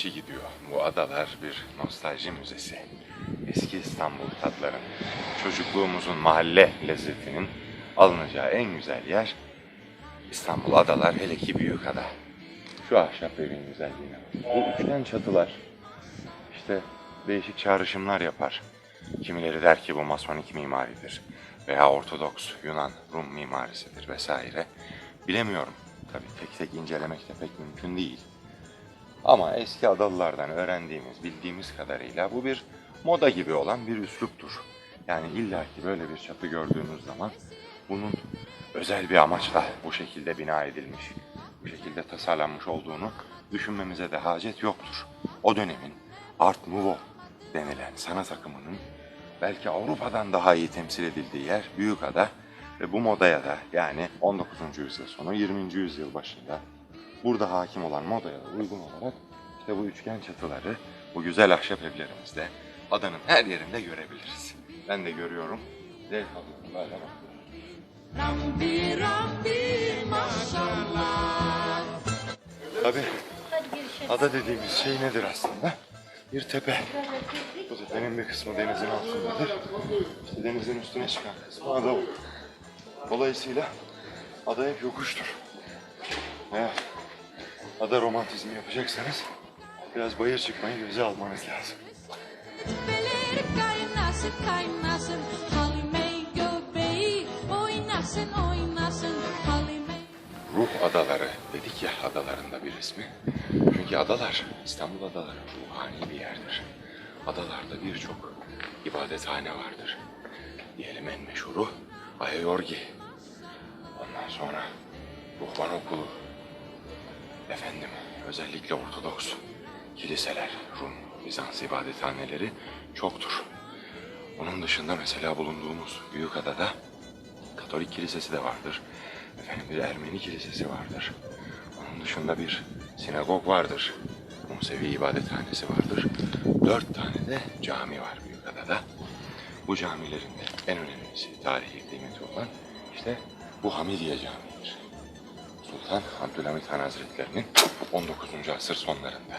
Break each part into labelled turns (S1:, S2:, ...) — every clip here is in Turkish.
S1: içi gidiyor. Bu adalar bir nostalji müzesi. Eski İstanbul tatların, çocukluğumuzun mahalle lezzetinin alınacağı en güzel yer İstanbul adalar hele ki Büyükada. Şu ahşap evin güzelliğine. Bu üçgen çatılar işte değişik çağrışımlar yapar. Kimileri der ki bu masonik mimaridir veya Ortodoks Yunan Rum mimarisidir vesaire. Bilemiyorum. Tabii tek tek incelemek de pek mümkün değil. Ama eski adalılardan öğrendiğimiz, bildiğimiz kadarıyla bu bir moda gibi olan bir üsluptur. Yani illaki böyle bir çatı gördüğünüz zaman bunun özel bir amaçla bu şekilde bina edilmiş, bu şekilde tasarlanmış olduğunu düşünmemize de hacet yoktur. O dönemin Art Nouveau denilen sanat akımının belki Avrupa'dan daha iyi temsil edildiği yer Büyükada ve bu modaya da yani 19. yüzyıl sonu 20. yüzyıl başında burada hakim olan modaya da uygun olarak işte bu üçgen çatıları bu güzel ahşap evlerimizde adanın her yerinde görebiliriz. Ben de görüyorum. Zevk alıyorum böyle bakıyorum.
S2: Rabbi Rabbi maşallah
S1: Tabii ada dediğimiz şey nedir aslında? Bir tepe. Bu tepenin bir kısmı denizin altındadır. İşte denizin üstüne çıkan kısmı ada olur. Dolayısıyla ada hep yokuştur. Eğer ada romantizmi yapacaksanız biraz bayır çıkmayı göze almanız lazım.
S2: Kaynasın kaynasın Halime göbeği oynasın oynasın Halime
S1: Ruh adaları dedik ya adalarında bir ismi. Çünkü adalar İstanbul adaları ruhani bir yerdir. Adalarda birçok ibadethane vardır. Diyelim en meşhuru Ayayorgi. Ondan sonra ruhban okulu. Efendim özellikle Ortodoks kiliseler, Rum, Bizans ibadethaneleri çoktur. Onun dışında mesela bulunduğumuz Büyükada'da Katolik kilisesi de vardır. Efendim bir Ermeni kilisesi vardır. Onun dışında bir sinagog vardır. Musevi ibadethanesi vardır. Dört tane de cami var Büyükada'da. Bu camilerin de en önemlisi, tarihi kıymeti olan işte bu Hamidiye Camii'dir. Sultan Abdülhamit Han Hazretleri'nin 19. asır sonlarında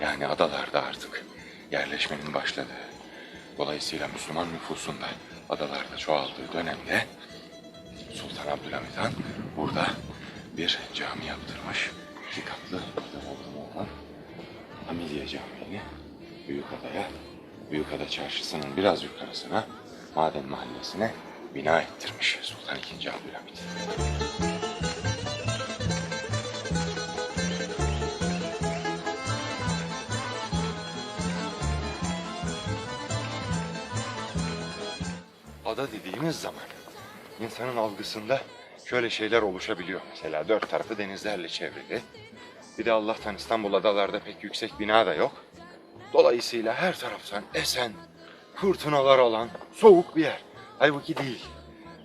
S1: yani adalarda artık yerleşmenin başladığı, dolayısıyla Müslüman nüfusun da adalarda çoğaldığı dönemde Sultan Abdülhamit Han burada bir cami yaptırmış. İki katlı bodrumu olan Hamidiye Camii'ni Büyükada'ya, Büyükada Çarşısı'nın biraz yukarısına, Maden Mahallesi'ne bina ettirmiş Sultan II. Abdülhamit. Ada dediğimiz zaman insanın algısında şöyle şeyler oluşabiliyor. Mesela dört tarafı denizlerle çevrili. Bir de Allah'tan İstanbul adalarda pek yüksek bina da yok. Dolayısıyla her taraftan esen, fırtınalar olan soğuk bir yer. Halbuki değil.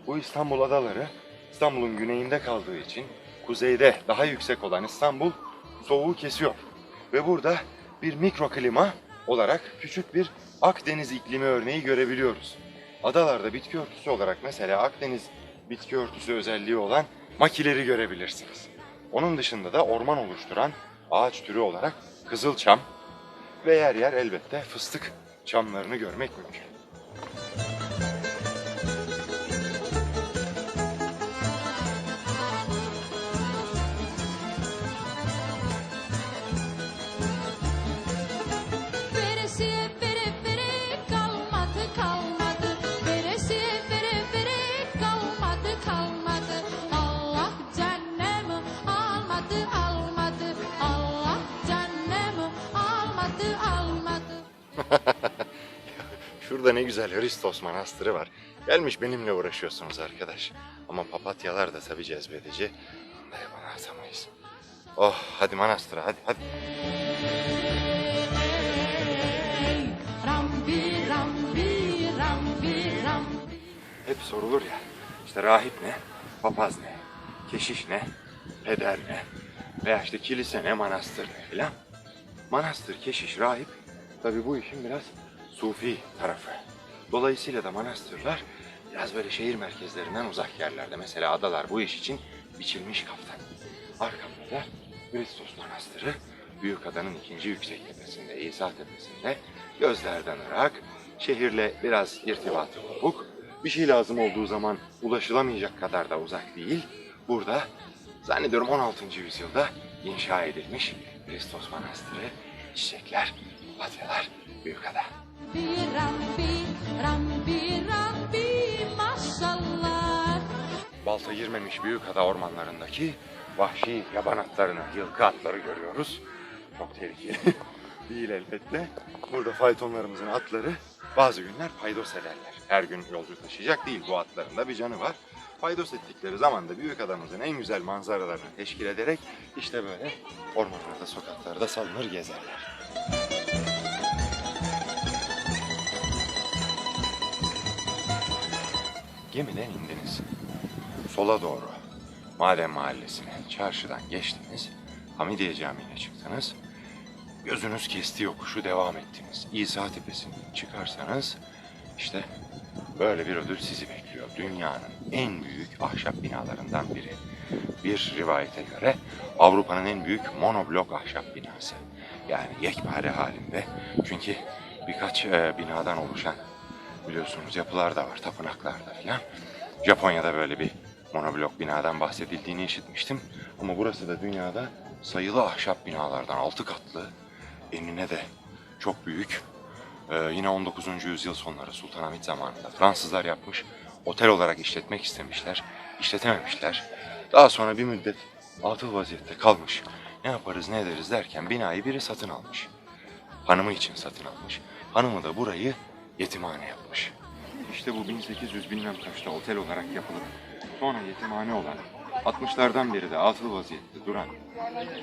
S1: Bu İstanbul adaları İstanbul'un güneyinde kaldığı için kuzeyde daha yüksek olan İstanbul soğuğu kesiyor. Ve burada bir mikroklima olarak küçük bir Akdeniz iklimi örneği görebiliyoruz. Adalarda bitki örtüsü olarak mesela Akdeniz bitki örtüsü özelliği olan makileri görebilirsiniz. Onun dışında da orman oluşturan ağaç türü olarak kızılçam ve yer yer elbette fıstık çamlarını görmek mümkün. Şurada ne güzel Hristos Manastırı var. Gelmiş benimle uğraşıyorsunuz arkadaş. Ama papatyalar da tabii cezbedici. Onları bana atamayız. Oh hadi manastıra hadi hadi. Hep sorulur ya. İşte rahip ne? Papaz ne? Keşiş ne? peder ne veya işte kilise ne, manastır ne filan. Manastır, keşiş, rahip tabi bu işin biraz sufi tarafı. Dolayısıyla da manastırlar biraz böyle şehir merkezlerinden uzak yerlerde. Mesela adalar bu iş için biçilmiş kaftan. Arkamda da Hristos Manastırı Büyükada'nın ikinci yüksek tepesinde, İsa tepesinde gözlerden ırak, şehirle biraz irtibatı kopuk, bir şey lazım olduğu zaman ulaşılamayacak kadar da uzak değil. Burada zannediyorum 16. yüzyılda inşa edilmiş Hristos Manastırı, çiçekler, papatyalar, Büyükada.
S2: Rambi, Rambi, Rambi, Rambi, maşallah.
S1: Balta girmemiş Büyükada ormanlarındaki vahşi yaban atlarını, yılkı atları görüyoruz. Çok tehlikeli. Değil elbette. Burada faytonlarımızın atları bazı günler paydos ederler. Her gün yolcu taşıyacak değil bu atların da bir canı var. Paydos ettikleri zaman da büyük adamımızın en güzel manzaralarını teşkil ederek işte böyle ormanlarda, sokaklarda salınır gezerler. Gemiden indiniz. Sola doğru. Maden Mahallesi'ne, çarşıdan geçtiniz. Hamidiye Camii'ne çıktınız. Gözünüz kesti yokuşu devam ettiniz. İsa Tepesi'nden çıkarsanız işte böyle bir ödül sizi bekliyor. Dünyanın en büyük ahşap binalarından biri. Bir rivayete göre Avrupa'nın en büyük monoblok ahşap binası. Yani yekpare halinde. Çünkü birkaç e, binadan oluşan biliyorsunuz yapılar da var, tapınaklar da filan. Japonya'da böyle bir monoblok binadan bahsedildiğini işitmiştim. Ama burası da dünyada sayılı ahşap binalardan altı katlı. Enine de çok büyük. Ee, yine 19. yüzyıl sonları Sultanahmet zamanında Fransızlar yapmış. Otel olarak işletmek istemişler. işletememişler. Daha sonra bir müddet atıl vaziyette kalmış. Ne yaparız ne ederiz derken binayı biri satın almış. Hanımı için satın almış. Hanımı da burayı yetimhane yapmış. İşte bu 1800 bilmem kaçta otel olarak yapılıp sonra yetimhane olan 60'lardan beri de atıl vaziyette duran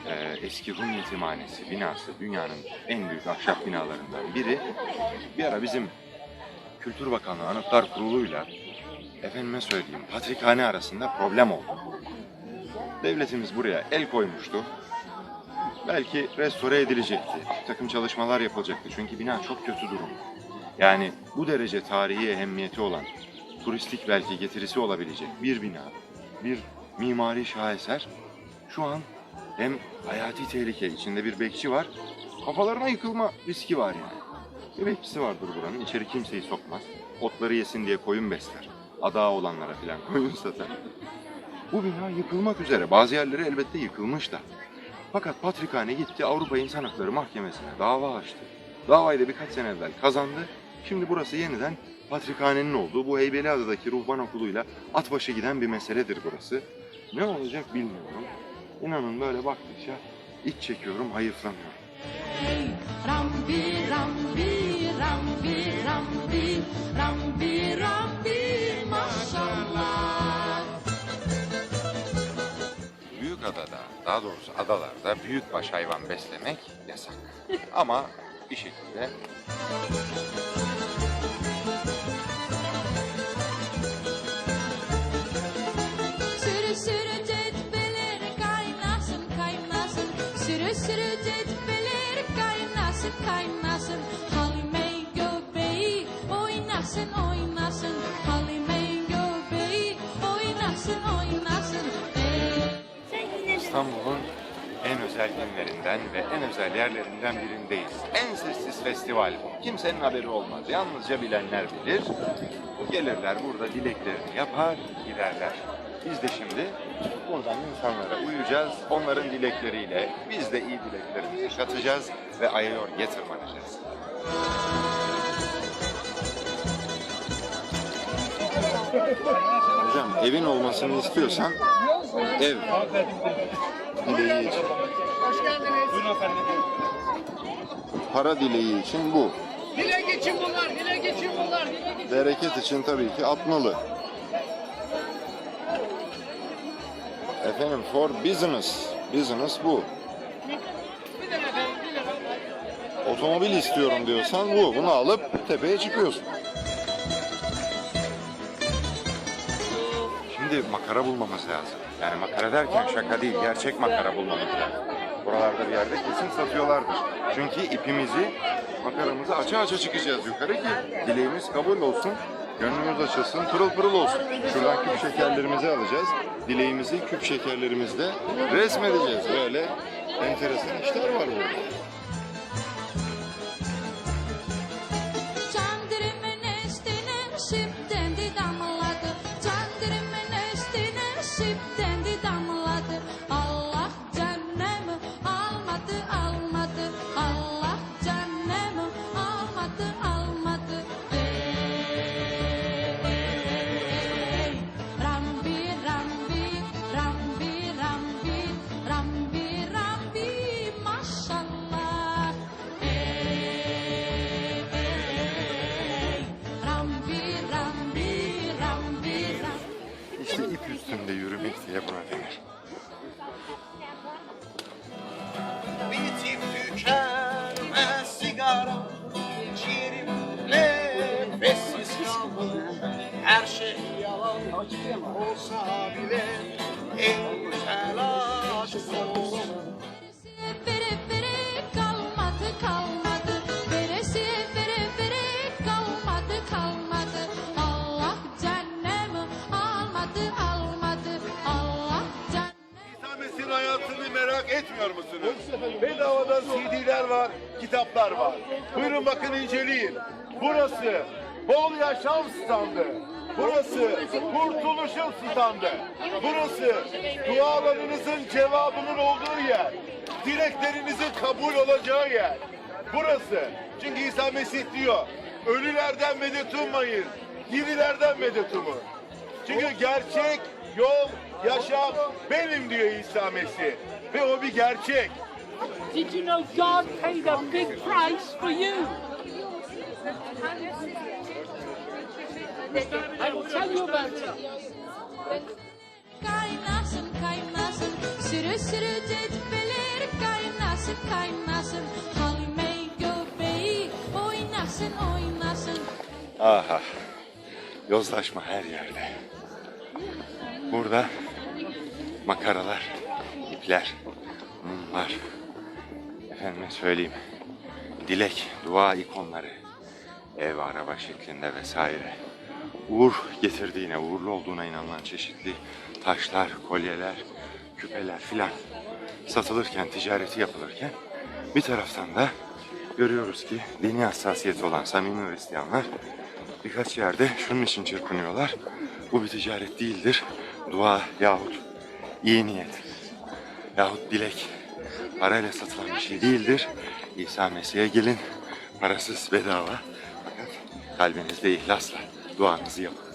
S1: e, eski Rum yetimhanesi binası dünyanın en büyük ahşap binalarından biri. Bir ara bizim Kültür Bakanlığı Anıtlar Kurulu'yla efendime söyleyeyim Patrikhane arasında problem oldu. Devletimiz buraya el koymuştu. Belki restore edilecekti. Bir takım çalışmalar yapılacaktı. Çünkü bina çok kötü durumda. Yani bu derece tarihi ehemmiyeti olan, turistik belki getirisi olabilecek bir bina, bir mimari şaheser şu an hem hayati tehlike içinde bir bekçi var, kafalarına yıkılma riski var yani. Bir bekçisi vardır buranın, içeri kimseyi sokmaz. Otları yesin diye koyun besler. Adağı olanlara filan koyun satar. Bu bina yıkılmak üzere. Bazı yerleri elbette yıkılmış da. Fakat Patrikhane gitti Avrupa İnsan Hakları Mahkemesi'ne dava açtı. Davayı da birkaç sene evvel kazandı. Şimdi burası yeniden Patrikhane'nin olduğu bu Heybeliada'daki ruhban okuluyla at başı giden bir meseledir burası. Ne olacak bilmiyorum. İnanın böyle baktıkça iç çekiyorum, hayıflanıyorum.
S2: Hey, Rambi, Rambi, Rambi, Rambi, Rambi, Rambi, maşallah.
S1: Büyük adada, daha doğrusu adalarda büyükbaş hayvan beslemek yasak. Ama bir şekilde
S2: kaynasın kaynasın Halime göbeği oynasın oynasın Halime göbeği oynasın oynasın Ey.
S1: İstanbul'un en özel günlerinden ve en özel yerlerinden birindeyiz. En sessiz festival bu. Kimsenin haberi olmaz. Yalnızca bilenler bilir. Gelirler burada dileklerini yapar, giderler. Biz de şimdi buradan insanlara uyacağız. Onların dilekleriyle biz de iyi dileklerimizi katacağız ve Ayayorge tırmanacağız. Hocam evin olmasını istiyorsan ev dileği için. Para dileği için bu.
S3: Dile geçin bunlar, dile geçin bunlar, dile geçin.
S1: Bereket için tabii ki atmalı. Efendim for business. Business bu. Otomobil istiyorum diyorsan bu. Bunu alıp tepeye çıkıyorsun. Şimdi makara bulmamız lazım. Yani makara derken şaka değil, gerçek makara bulmamız lazım. Buralarda bir yerde kesin satıyorlardır. Çünkü ipimizi, makaramızı aça aça çıkacağız yukarı ki dileğimiz kabul olsun. Gönlümüz açılsın, pırıl pırıl olsun. Şuradan küp şekerlerimizi alacağız. Dileğimizi küp şekerlerimizde resmedeceğiz. Böyle enteresan işler var burada. Üstünde yürümek diye buna denir.
S4: Bitip tükenmez sigara Ciğerim nefessiz kaldı Her şey yalan olsa
S5: merak etmiyor musunuz? Bedavadan CD'ler var, kitaplar var. Buyurun bakın inceleyin. Burası bol yaşam standı. Burası kurtuluşun standı. Burası dualarınızın cevabının olduğu yer. Dileklerinizin kabul olacağı yer. Burası. Çünkü İsa Mesih diyor, ölülerden medet ummayın, dirilerden medet umun. Çünkü gerçek yol, yaşam benim diyor İsa Mesih. Ve o bir gerçek.
S3: Did you know God paid a big price for you? I will tell you about it.
S2: Kaynasın kaynasın Sürü sürü cetveler kaynasın kaynasın Halime göbeği oynasın oynasın
S1: Aha. Yozlaşma her yerde. Burada makaralar, ipler, mumlar, efendime söyleyeyim, dilek, dua ikonları, ev, araba şeklinde vesaire. Uğur getirdiğine, uğurlu olduğuna inanılan çeşitli taşlar, kolyeler, küpeler filan satılırken, ticareti yapılırken bir taraftan da görüyoruz ki dini hassasiyeti olan samimi Hristiyanlar birkaç yerde şunun için çırpınıyorlar. Bu bir ticaret değildir. Dua yahut iyi niyet yahut dilek parayla satılan bir şey değildir. İsa Mesih'e gelin. Parasız bedava. Fakat kalbinizde ihlasla duanızı yapın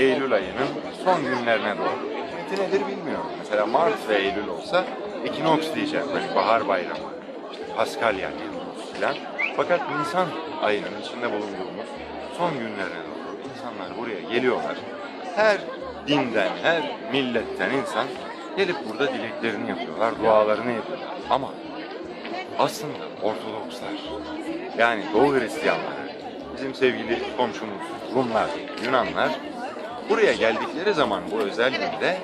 S1: Eylül ayının son günlerine doğru. Hikmeti nedir bilmiyorum. Mesela Mart ve Eylül olsa Ekinoks diyeceğim. Böyle bahar bayramı. İşte Paskalya diyoruz filan. Fakat Nisan ayının içinde bulunduğumuz son günlerine doğru insanlar buraya geliyorlar. Her dinden, her milletten insan gelip burada dileklerini yapıyorlar, dualarını yapıyorlar. Ama aslında Ortodokslar yani Doğu Hristiyanları bizim sevgili komşumuz Rumlar, Yunanlar buraya geldikleri zaman bu özel günde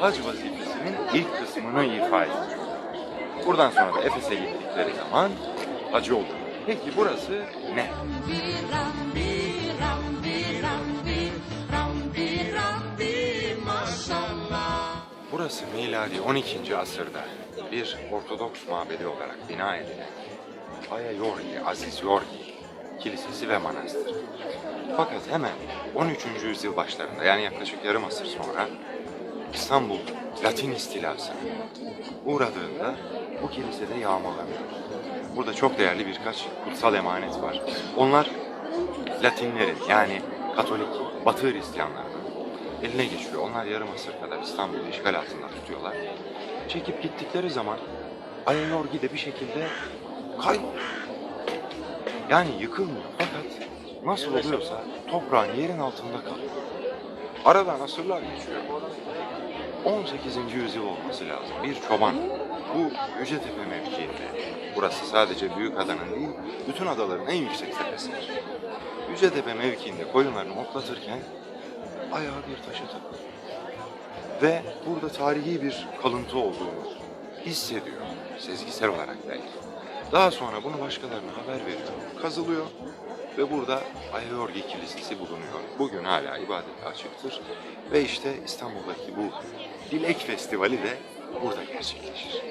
S1: hac vazifesinin ilk kısmını ifa ediyor. Buradan sonra da Efes'e gittikleri zaman hacı oluyor. Peki burası ne? Burası miladi 12. asırda bir Ortodoks mabedi olarak bina edilen Aya Yorgi, Aziz Yorgi kilisesi ve manastır. Fakat hemen 13. yüzyıl başlarında yani yaklaşık yarım asır sonra İstanbul Latin istilasına uğradığında bu kilisede yağmalanıyor. Burada çok değerli birkaç kutsal emanet var. Onlar Latinlerin yani Katolik, Batı Hristiyanlarının eline geçiyor. Onlar yarım asır kadar İstanbul'u işgal altında tutuyorlar. Çekip gittikleri zaman Ayayorgi de bir şekilde kayboluyor. Yani yıkılmıyor fakat nasıl oluyorsa toprağın yerin altında kalıyor. Aradan asırlar geçiyor. 18. yüzyıl olması lazım. Bir çoban bu Yücetepe mevkiinde, burası sadece Büyükada'nın değil, bütün adaların en yüksek tepesidir. Yücetepe mevkiinde koyunlarını otlatırken ayağı bir taşa takılıyor. Ve burada tarihi bir kalıntı olduğunu hissediyor, sezgisel olarak belki. Daha sonra bunu başkalarına haber veriyor, kazılıyor ve burada Ayayorgi Kilisesi bulunuyor. Bugün hala ibadete açıktır ve işte İstanbul'daki bu Dilek Festivali de burada gerçekleşir.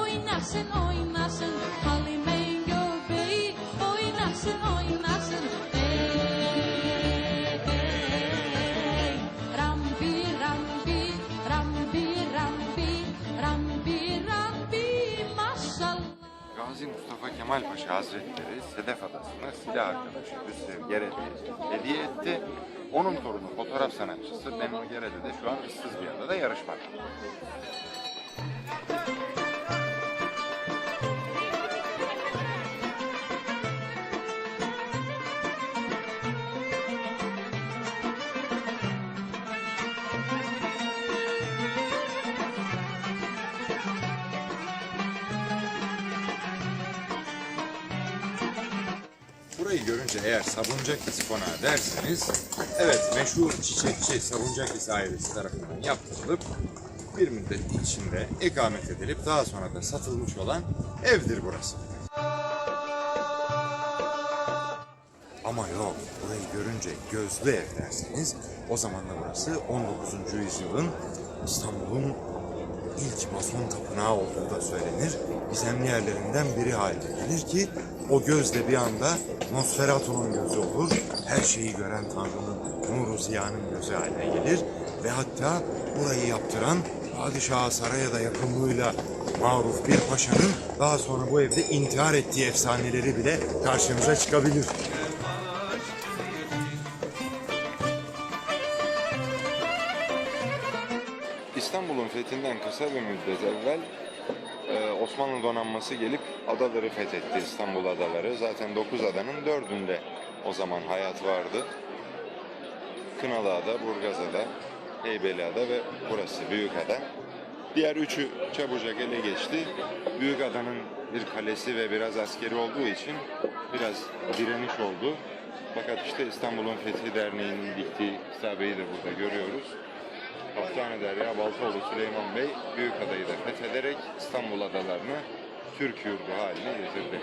S2: Oynasın oynasın oynasın oynasın
S1: Gazi Mustafa Kemal Paşa Hazretleri Sedef Adası'na silah arkadaşı Hüsrev Gerede'ye hediye etti. Onun torunu fotoğraf sanatçısı Benno Gerede de şu an ıssız bir adada yarışmakta. Burayı görünce eğer Sabuncakis konağı derseniz, evet meşhur çiçekçi Sabuncakis ailesi tarafından yaptırılıp bir müddet içinde ikamet edilip daha sonra da satılmış olan evdir burası. Ama yok, burayı görünce gözlü ev derseniz o zaman da burası 19. yüzyılın İstanbul'un ilk mason tapınağı olduğu da söylenir. Gizemli yerlerinden biri haline gelir ki o gözle bir anda Nosferatu'nun gözü olur. Her şeyi gören Tanrı'nın nuru ziyanın gözü haline gelir. Ve hatta burayı yaptıran padişaha saraya da yakınlığıyla maruf bir paşanın daha sonra bu evde intihar ettiği efsaneleri bile karşımıza çıkabilir. İstanbul'un fethinden kısa bir müddet evvel e, Osmanlı donanması gelip adaları fethetti İstanbul adaları. Zaten 9 adanın 4'ünde o zaman hayat vardı. Kınalıada, Burgazada, Heybeliada ve burası Büyükada. Diğer üçü çabucak ele geçti. Büyükada'nın bir kalesi ve biraz askeri olduğu için biraz direniş oldu. Fakat işte İstanbul'un Fethi Derneği'nin diktiği kitabeyi de burada görüyoruz. Kaptanı Derya Baltaoğlu Süleyman Bey Büyükada'yı da fethederek İstanbul adalarını Türk yurdu haline getirdi.